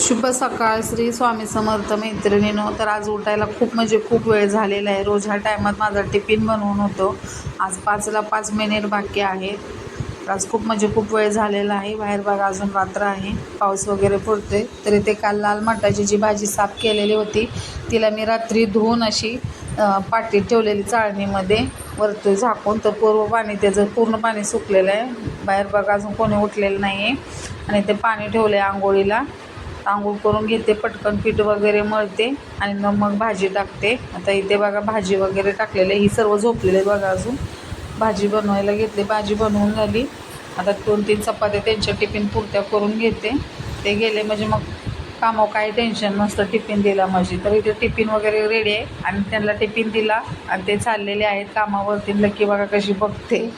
शुभ सकाळ. श्री स्वामी समर्थ मैत्रिणीनो तर आज उठायला खूप म्हणजे खूप वेळ झालेला आहे. रोज ह्या टायमात माझा टिफिन बनवून होतो. आज पाचला पाच मिनिट बाकी आहे. आज खूप म्हणजे खूप वेळ झालेला आहे. बाहेर बघा अजून रात्र आहे. पाऊस वगैरे पडतोय. तरी ते काल लाल मटाची जी भाजी साफ केलेली होती तिला मी रात्री धुवून अशी अ, पाटीत ठेवलेली चाळणीमध्ये. वरती झाकून तर पूर्व पाणी त्याचं पूर्ण पाणी सुकलेलं आहे. बाहेर बघा अजून कोणी उठलेलं नाही आहे आणि ते पाणी ठेवलं आहे आंघोळीला. आंघोळ करून घेते पटकन पीठ वगैरे मळते आणि मग मग भाजी टाकते. आता इथे बघा भाजी वगैरे टाकलेले आहे. ही सर्व झोपलेले आहे बघा अजून. भाजी बनवायला घेतली. भाजी बनवून झाली आता दोन तीन चपात्या त्यांच्या टिफिन पुरत्या करून घेते. ते गेले म्हणजे मग कामावर काही टेन्शन नसतं टिफिन दिला माझी तर इथे टिफिन वगैरे रेडी आहे आणि त्यांना टिफिन दिला आणि ते चाललेले आहेत कामावरती. लकी बघा कशी बघते.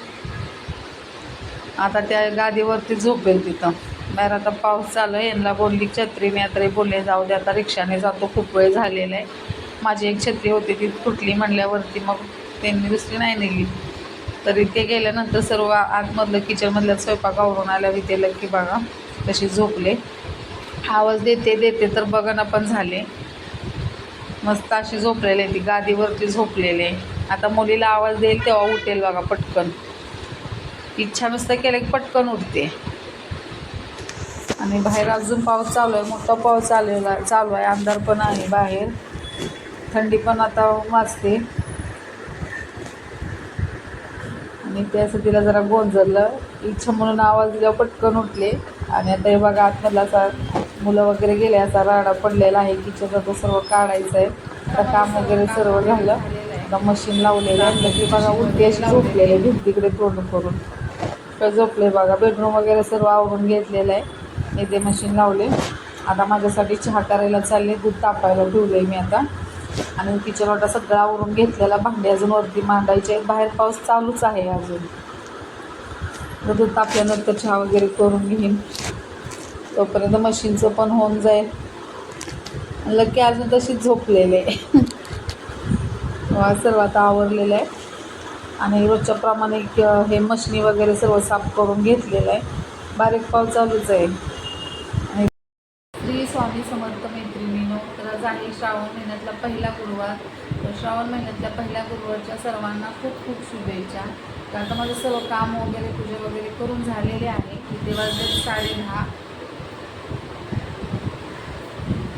आता त्या गादीवरती झोपेल तिथं. बाहेर आता पाऊस चालू आहे. यांना बोलली छत्री मी आता बोलले जाऊ दे आता रिक्षाने जातो खूप वेळ झालेला आहे. माझी एक छत्री होती ती तुटली म्हणल्यावरती मग त्यांनी दुसरी नाही नेली. तरी ते गेल्यानंतर सर्व आतमधलं किचनमधलं स्वयंपाक आवरून आल्या वितेलं की बघा तशी झोपले. आवाज देते देते तर बघणं पण झाले. मस्त अशी झोपलेली आहे ती गादीवरती झोपलेले आता मुलीला आवाज देईल तेव्हा उठेल बघा पटकन. इच्छा नुसतं केलं की पटकन उठते. आणि बाहेर अजून पाऊस चालू आहे मोठा पाऊस चाललेला चालू आहे अंधार पण आहे बाहेर. थंडी पण आता वाजते. आणि त्यासाठी तिला जरा गोंजरलं इच्छा म्हणून आवाज दिल्यावर पटकन उठले. आणि आता हे बघा आतमधला असा मुलं वगैरे गेले असा राडा पडलेला आहे. किचनचा तो सर्व काढायचा आहे. आता काम वगैरे सर्व झालं. आता मशीन लावलेलं आहे. की बघा उलटी अशी झोपलेली आहे. भिंतीकडे तोंड करून. झोपले बघा. बेडरूम वगैरे सर्व आवरून घेतलेलं आहे. इथे मशीन लावले. आता माझ्यासाठी चहा करायला चालले दूध तापायला ठेवलं आहे मी आता. आणि किचन वाटा सगळा आवरून घेतलेला भांडे अजून वरती मांडायचे आहेत. बाहेर पाऊस चालूच आहे अजून. तर दूध तापल्यानंतर चहा वगैरे करून घेईन. तोपर्यंत मशीनचं पण होऊन जाईल. लकी अजून तशीच झोपलेले सर्व आता आवरलेलं आहे. आणि रोजच्या प्रमाणे हे मशनी वगैरे सर्व साफ करून घेतलेलं आहे. बारीक पाव चालूच आहे. समर्थ मैत्रिणीनो तर आज आहे श्रावण महिन्यातला पहिला गुरुवार. तर श्रावण महिन्यातल्या पहिल्या गुरुवारच्या सर्वांना खूप खूप शुभेच्छा. तर आता माझं सर्व काम वगैरे पूजा वगैरे करून झालेले आहे. इथे वाजले साडे दहा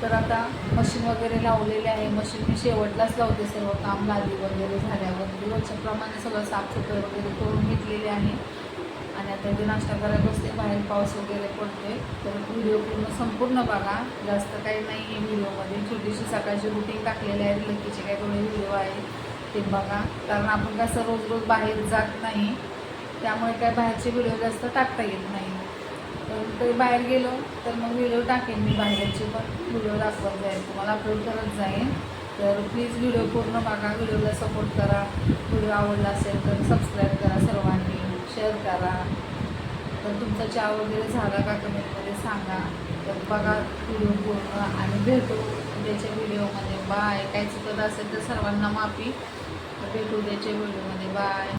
तर आता मशीन वगैरे लावलेले आहे. मशीन मी शेवटलाच लावते सर्व काम लादी वगैरे झाल्यावर. दिवसच्याप्रमाणे सगळं साफसफाई वगैरे करून घेतलेली आहे. आणि आता इथे नाश्ता करायला बसते. बाहेर पाऊस वगैरे पडतोय. तर व्हिडिओ पूर्ण संपूर्ण बघा. जास्त काही नाही आहे व्हिडिओमध्ये छोटीशी सकाळची रुटीन टाकलेली आहे. लकीचे काही थोडे व्हिडिओ आहे. ते बघा. कारण आपण कसं रोज रोज बाहेर जात नाही त्यामुळे काय बाहेरचे व्हिडिओ जास्त टाकता येत नाही. तर कधी बाहेर गेलो तर मग व्हिडिओ टाकेन मी बाहेरचे पण. व्हिडिओ दाखवत जाईल. तुम्हाला अपलोड करत जाईन. तर प्लीज व्हिडिओ पूर्ण बघा. व्हिडिओला सपोर्ट करा. व्हिडिओ आवडला असेल तर सबस्क्राईब करा सर्वांनी. शेअर करा. तर तुमचा चहा वगैरे झाला का कमेंटमध्ये सांगा. तर बघा व्हिडिओ पूर्ण आणि भेटू उद्याच्या व्हिडिओमध्ये बाय काही चुकत असेल तर सर्वांना माफी. भेटू उद्याच्या व्हिडिओमध्ये बाय